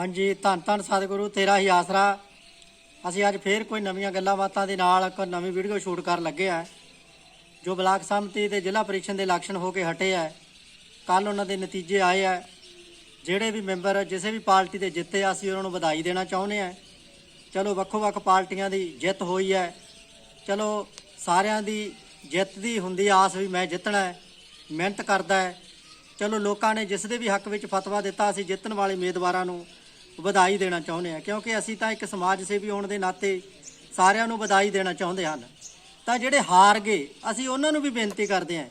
ਹਾਂਜੀ, ਧੰਨ ਧੰਨ ਸਤਿਗੁਰੂ, ਤੇਰਾ ਹੀ ਆਸਰਾ। ਅਸੀਂ ਅੱਜ ਫੇਰ ਕੋਈ ਨਵੀਆਂ ਗੱਲਾਂ ਬਾਤਾਂ ਦੇ ਨਾਲ ਇੱਕ ਨਵੀਂ ਵੀਡੀਓ ਸ਼ੂਟ ਕਰਨ ਲੱਗੇ ਆ, ਜੋ ਬਲਾਕ ਸੰਮਤੀ ਤੇ ਜ਼ਿਲ੍ਹਾ ਪ੍ਰੀਸ਼ਦ ਦੇ ਇਲੈਕਸ਼ਨ ਹੋ ਕੇ ਹਟੇ ਆ। ਕੱਲ ਉਹਨਾਂ ਦੇ ਨਤੀਜੇ ਆਏ ਆ। ਜਿਹੜੇ ਵੀ ਮੈਂਬਰ ਜਿਸੇ ਵੀ ਪਾਰਟੀ ਦੇ ਜਿੱਤੇ ਆ, ਅਸੀਂ ਉਹਨਾਂ ਨੂੰ ਵਧਾਈ ਦੇਣਾ ਚਾਹੁੰਦੇ ਆ। ਚਲੋ ਵੱਖੋ ਵੱਖ ਪਾਰਟੀਆਂ ਦੀ ਜਿੱਤ ਹੋਈ ਹੈ ਚਲੋ, ਸਾਰਿਆਂ ਦੀ ਜਿੱਤ ਦੀ ਹੁੰਦੀ ਆਸ ਵੀ ਮੈਂ ਜਿੱਤਣਾ ਹੈ, ਮਿਹਨਤ ਕਰਦਾ ਹੈ। ਚਲੋ, ਲੋਕਾਂ ਨੇ ਜਿਸ ਦੇ ਵੀ ਹੱਕ ਵਿੱਚ ਫਤਵਾ ਦਿੱਤਾ, ਅਸੀਂ ਜਿੱਤਣ ਵਾਲੇ ਉਮੀਦਵਾਰਾਂ ਨੂੰ ਵਧਾਈ ਦੇਣਾ ਚਾਹੁੰਦੇ ਹਾਂ ਕਿਉਂਕਿ ਅਸੀਂ ਤਾਂ ਇੱਕ ਸਮਾਜ ਸੇਵੀ ਹੋਣ ਦੇ ਨਾਤੇ ਸਾਰਿਆਂ ਨੂੰ ਵਧਾਈ ਦੇਣਾ ਚਾਹੁੰਦੇ ਹਨ। ਤਾਂ ਜਿਹੜੇ ਹਾਰ ਗਏ, ਅਸੀਂ ਉਹਨਾਂ ਨੂੰ ਵੀ ਬੇਨਤੀ ਕਰਦੇ ਹਾਂ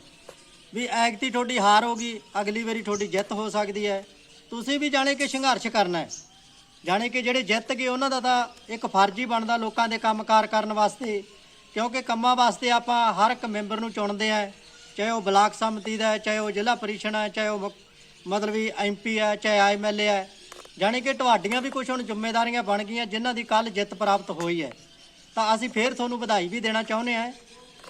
ਵੀ ਐਗਤੀ ਤੁਹਾਡੀ ਹਾਰ ਹੋਗੀ ਅਗਲੀ ਵਾਰੀ ਤੁਹਾਡੀ ਜਿੱਤ ਹੋ ਸਕਦੀ ਹੈ। ਤੁਸੀਂ ਵੀ ਜਾਣੇ ਕਿ ਸੰਘਰਸ਼ ਕਰਨਾ ਹੈ। ਜਾਣੇ ਕਿ ਜਿਹੜੇ ਜਿੱਤ ਗਏ, ਉਹਨਾਂ ਦਾ ਤਾਂ ਇੱਕ ਫਰਜ਼ ਹੀ ਬਣਦਾ ਲੋਕਾਂ ਦੇ ਕੰਮਕਾਰ ਕਰਨ ਵਾਸਤੇ, ਕਿਉਂਕਿ ਕੰਮਾਂ ਵਾਸਤੇ ਆਪਾਂ ਹਰ ਇੱਕ ਮੈਂਬਰ ਨੂੰ ਚੁਣਦੇ ਆ ਚਾਹੇ ਉਹ ਬਲਾਕ ਸੰਮਤੀ ਦਾ ਚਾਹੇ ਉਹ ਜ਼ਿਲ੍ਹਾ ਪਰਿਸ਼ਦ ਹੈ, ਚਾਹੇ ਉਹ ਮਤਲਬ ਵੀ ਐਮਪੀ ਹੈ, ਚਾਹੇ ਐਮਐਲਏ ਹੈ। ਜਾਣੀ ਕਿ ਤੁਹਾਡੀਆਂ ਵੀ ਕੁਝ ਹੁਣ ਜ਼ਿੰਮੇਵਾਰੀਆਂ ਬਣ ਗਈਆਂ, ਜਿਨ੍ਹਾਂ ਦੀ ਕੱਲ ਜਿੱਤ ਪ੍ਰਾਪਤ ਹੋਈ ਹੈ। ਤਾਂ ਅਸੀਂ ਫੇਰ ਤੁਹਾਨੂੰ ਵਧਾਈ ਵੀ ਦੇਣਾ ਚਾਹੁੰਦੇ ਹਾਂ।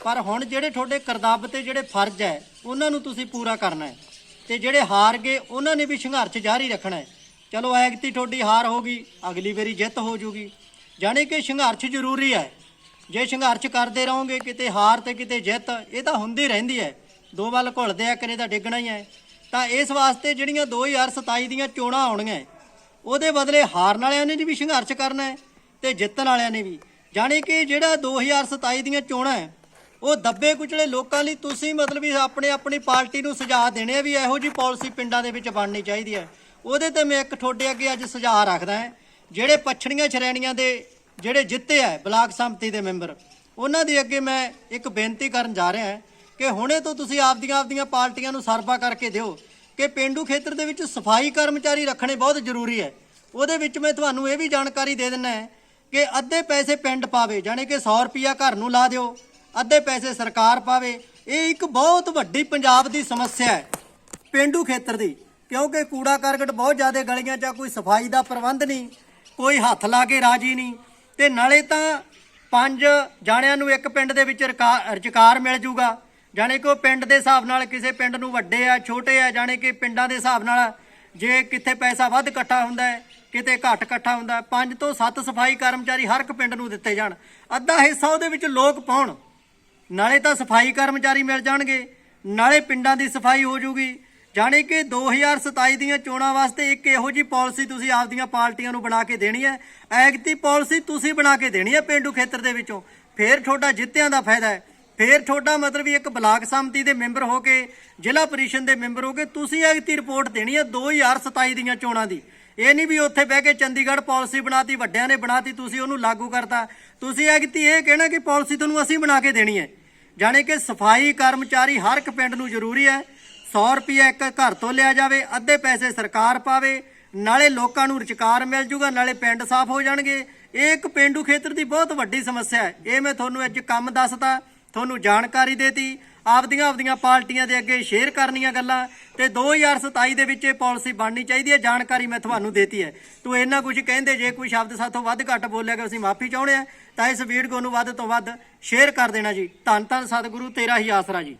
ਪਰ ਹੁਣ ਜਿਹੜੇ ਤੁਹਾਡੇ ਕਰਤੱਵ ਤੇ ਜਿਹੜੇ ਫਰਜ਼ ਹੈ, ਉਹਨਾਂ ਨੂੰ ਤੁਸੀਂ ਪੂਰਾ ਕਰਨਾ ਹੈ। ਤੇ ਜਿਹੜੇ ਹਾਰ ਗਏ, ਉਹਨਾਂ ਨੇ ਵੀ ਸੰਘਰਸ਼ ਜਾਰੀ ਰੱਖਣਾ ਹੈ। ਚਲੋ ਐਗਤੀ ਤੁਹਾਡੀ ਹਾਰ ਹੋ ਗਈ, ਅਗਲੀ ਵਾਰੀ ਜਿੱਤ ਹੋ ਜੂਗੀ। ਜਾਣੀ ਕਿ ਸੰਘਰਸ਼ ਜ਼ਰੂਰੀ ਹੈ। ਜੇ ਸੰਘਰਸ਼ ਕਰਦੇ ਰਹੋਗੇ, ਕਿਤੇ ਹਾਰ ਤੇ ਕਿਤੇ ਜਿੱਤ, ਇਹ ਤਾਂ ਹੁੰਦੀ ਰਹਿੰਦੀ ਹੈ। ਦੋ ਵੱਲ ਘੁਲਦੇ ਆ ਕਨੇ ਤਾਂ ਡਿੱਗਣਾ ਹੀ ਹੈ। ਤਾਂ ਇਸ ਵਾਸਤੇ ਜਿਹੜੀਆਂ 2027 ਦੀਆਂ ਚੋਣਾਂ ਆਉਣੀਆਂ ਉਹਦੇ ਬਦਲੇ ਹਾਰਨ ਵਾਲਿਆਂ ਨੇ ਵੀ ਸੰਘਰਸ਼ ਕਰਨਾ ਹੈ ਤੇ ਜਿੱਤਣ ਵਾਲਿਆਂ ਨੇ ਵੀ। ਜਾਣੀ ਕਿ ਜਿਹੜਾ 2027 ਦੀਆਂ ਚੋਣਾਂ ਹੈ, ਉਹ ਦੱਬੇ ਕੁਚਲੇ ਲੋਕਾਂ ਲਈ ਤੁਸੀਂ ਮਤਲਬ ਵੀ ਆਪਣੇ ਆਪਣੀ ਪਾਰਟੀ ਨੂੰ ਸੁਝਾਅ ਦੇਣੇ ਆ ਵੀ ਇਹੋ ਜੀ ਪਾਲਿਸੀ ਪਿੰਡਾਂ ਦੇ ਵਿੱਚ ਬਣਨੀ ਚਾਹੀਦੀ ਹੈ। ਉਹਦੇ ਤੇ ਮੈਂ ਇੱਕ ਤੁਹਾਡੇ ਅੱਗੇ ਅੱਜ ਸੁਝਾਅ ਰੱਖਦਾ ਹਾਂ। ਜਿਹੜੇ ਪਛੜੀਆਂ ਸ਼੍ਰੇਣੀਆਂ ਦੇ ਜਿਹੜੇ ਜਿੱਤੇ ਆ ਬਲਾਕ ਸੰਮਤੀ ਦੇ ਮੈਂਬਰ, ਉਹਨਾਂ ਦੇ ਅੱਗੇ ਮੈਂ ਇੱਕ ਬੇਨਤੀ ਕਰਨ ਜਾ ਰਿਹਾ ਹਾਂ ਕਿ ਹੁਣੇ ਤੋਂ ਤੁਸੀਂ ਆਪਦੀਆਂ ਆਪਦੀਆਂ ਪਾਰਟੀਆਂ ਨੂੰ ਸਰਵਾ ਕਰਕੇ ਦਿਓ। ਕਿ ਪਿੰਡੂ ਖੇਤਰ ਦੇ ਵਿੱਚ ਸਫ਼ਾਈ ਕਰਮਚਾਰੀ ਰੱਖਣੇ ਬਹੁਤ ਜ਼ਰੂਰੀ ਹੈ। ਉਹਦੇ ਵਿੱਚ ਮੈਂ ਤੁਹਾਨੂੰ ਇਹ ਵੀ ਜਾਣਕਾਰੀ ਦੇ ਦਿੰਦਾ ਹੈ ਕਿ ਅੱਧੇ ਪੈਸੇ ਪਿੰਡ ਪਾਵੇ ਜਾਣੀ ਕਿ 100 ਰੁਪਿਆ ਘਰ ਨੂੰ ਲਾ ਦਿਓ ਅੱਧੇ ਪੈਸੇ ਸਰਕਾਰ ਪਾਵੇ ਇਹ ਇੱਕ ਬਹੁਤ ਵੱਡੀ ਪੰਜਾਬ ਦੀ ਸਮੱਸਿਆ ਹੈ ਪਿੰਡੂ ਖੇਤਰ ਦੀ ਕਿਉਂਕਿ ਕੂੜਾ ਕਰਕਟ ਬਹੁਤ ਜ਼ਿਆਦਾ ਗਲੀਆਂ 'ਚ ਆ, ਕੋਈ ਸਫ਼ਾਈ ਦਾ ਪ੍ਰਬੰਧ ਨਹੀਂ ਕੋਈ ਹੱਥ ਲਾ ਕੇ ਰਾਜੀ ਨਹੀਂ ਤੇ ਨਾਲੇ ਤਾਂ ਪੰਜ ਜਾਣਿਆਂ ਨੂੰ ਇੱਕ ਪਿੰਡ ਦੇ ਵਿੱਚ ਰਕਾ- ਰੁਜ਼ਗਾਰ ਮਿਲ ਜੂਗਾ। ਜਾਣੇ ਕਿ ਉਹ ਪਿੰਡ ਦੇ ਹਿਸਾਬ ਨਾਲ ਕਿਸੇ ਪਿੰਡ ਨੂੰ ਵੱਡੇ ਆ, ਛੋਟੇ ਆ, ਜਾਣੇ ਕਿ ਪਿੰਡਾਂ ਦੇ ਹਿਸਾਬ ਨਾਲ ਜੇ ਕਿੱਥੇ ਪੈਸਾ ਵੱਧ ਇਕੱਠਾ ਹੁੰਦਾ ਹੈ, ਕਿਤੇ ਘੱਟ ਇਕੱਠਾ ਹੁੰਦਾ ਪੰਜ ਤੋਂ ਸੱਤ ਸਫ਼ਾਈ ਕਰਮਚਾਰੀ ਹਰ ਇੱਕ ਪਿੰਡ ਨੂੰ ਦਿੱਤੇ ਜਾਣ। ਅੱਧਾ ਹਿੱਸਾ ਉਹਦੇ ਵਿੱਚ ਲੋਕ ਪਾਉਣ। ਨਾਲੇ ਤਾਂ ਸਫ਼ਾਈ ਕਰਮਚਾਰੀ ਮਿਲ ਜਾਣਗੇ। ਨਾਲੇ ਪਿੰਡਾਂ ਦੀ ਸਫ਼ਾਈ ਹੋ ਜੂਗੀ। ਜਾਣੀ ਕਿ 2027 ਦੀਆਂ ਚੋਣਾਂ ਵਾਸਤੇ ਇੱਕ ਇਹੋ ਜੀ ਪਾਲਿਸੀ ਤੁਸੀਂ ਆਪਦੀਆਂ ਪਾਰਟੀਆਂ ਨੂੰ ਬਣਾ ਕੇ ਦੇਣੀ ਹੈ। ਐਗਤੀ ਪਾਲਿਸੀ ਤੁਸੀਂ ਬਣਾ ਕੇ ਦੇਣੀ ਹੈ ਪਿੰਡੂ ਖੇਤਰ ਦੇ ਵਿੱਚੋਂ। ਫੇਰ ਤੁਹਾਡਾ ਜਿੱਤਿਆਂ ਦਾ ਫਾਇਦਾ ਹੈ। ਫੇਰ ਤੁਹਾਡਾ ਮਤਲਬ ਵੀ ਇੱਕ ਬਲਾਕ ਸੰਮਤੀ ਦੇ ਮੈਂਬਰ ਹੋ ਕੇ ਜ਼ਿਲ੍ਹਾ ਪਰਿਸ਼ਦ ਦੇ ਮੈਂਬਰ ਹੋ ਕੇ ਤੁਸੀਂ ਐਗਤੀ ਰਿਪੋਰਟ ਦੇਣੀ ਹੈ 2027 ਦੀਆਂ ਚੋਣਾਂ ਦੀ। ਇਹ ਨਹੀਂ ਵੀ ਉੱਥੇ ਬਹਿ ਕੇ ਚੰਡੀਗੜ੍ਹ ਪਾਲਿਸੀ ਬਣਾਤੀ, ਵੱਡਿਆਂ ਨੇ ਬਣਾਤੀ, ਤੁਸੀਂ ਉਹਨੂੰ ਲਾਗੂ ਕਰਤਾ। ਤੁਸੀਂ ਐਗਤੀ ਇਹ ਕਹਿਣਾ ਕਿ ਪਾਲਿਸੀ ਤੁਹਾਨੂੰ ਅਸੀਂ ਬਣਾ ਕੇ ਦੇਣੀ ਹੈ। ਜਾਣੀ ਕਿ ਸਫ਼ਾਈ ਕਰਮਚਾਰੀ ਹਰ ਇੱਕ ਪਿੰਡ ਨੂੰ ਜ਼ਰੂਰੀ ਹੈ। 100 ਰੁਪਏ ਇੱਕ ਘਰ ਤੋਂ ਲਿਆ ਜਾਵੇ, ਅੱਧੇ ਪੈਸੇ ਸਰਕਾਰ ਪਾਵੇ, ਨਾਲੇ ਲੋਕਾਂ ਨੂੰ ਰੁਜ਼ਗਾਰ ਮਿਲ ਜੂਗਾ, ਨਾਲੇ ਪਿੰਡ ਸਾਫ਼ ਹੋ ਜਾਣਗੇ। ਇਹ ਇੱਕ ਪਿੰਡੂ ਖੇਤਰ ਦੀ ਬਹੁਤ ਵੱਡੀ ਸਮੱਸਿਆ ਹੈ। ਇਹ ਮੈਂ ਤੁਹਾਨੂੰ ਅੱਜ ਕੰਮ ਦੱਸਦਾ। ਤੁਹਾਨੂੰ ਜਾਣਕਾਰੀ ਦੇਤੀ, ਆਪਦੀਆਂ ਆਪਦੀਆਂ ਪਾਰਟੀਆਂ ਦੇ ਅੱਗੇ ਸ਼ੇਅਰ ਕਰਨੀਆਂ ਗੱਲਾਂ ਤੇ 2027 ਦੇ ਵਿੱਚ ਇਹ ਪਾਲਿਸੀ ਬਣਨੀ ਚਾਹੀਦੀ ਹੈ, ਜਾਣਕਾਰੀ ਮੈਂ ਤੁਹਾਨੂੰ ਦੇਤੀ ਹੈ। ਤੂੰ ਇੰਨਾ ਕੁਝ ਕਹਿੰਦੇ, ਜੇ ਕੋਈ ਸ਼ਬਦ ਸਾਥੋਂ ਵੱਧ ਘੱਟ ਬੋਲਿਆ ਕਿ ਅਸੀਂ ਮਾਫੀ ਚਾਹੁੰਦੇ ਆ ਤਾਂ ਇਸ ਵੀਡੀਓ ਨੂੰ ਵੱਧ ਤੋਂ ਵੱਧ ਸ਼ੇਅਰ ਕਰ ਦੇਣਾ ਜੀ। ਧੰਨ ਧੰਨ ਸਤਿਗੁਰੂ, ਤੇਰਾ ਹੀ ਆਸਰਾ ਜੀ।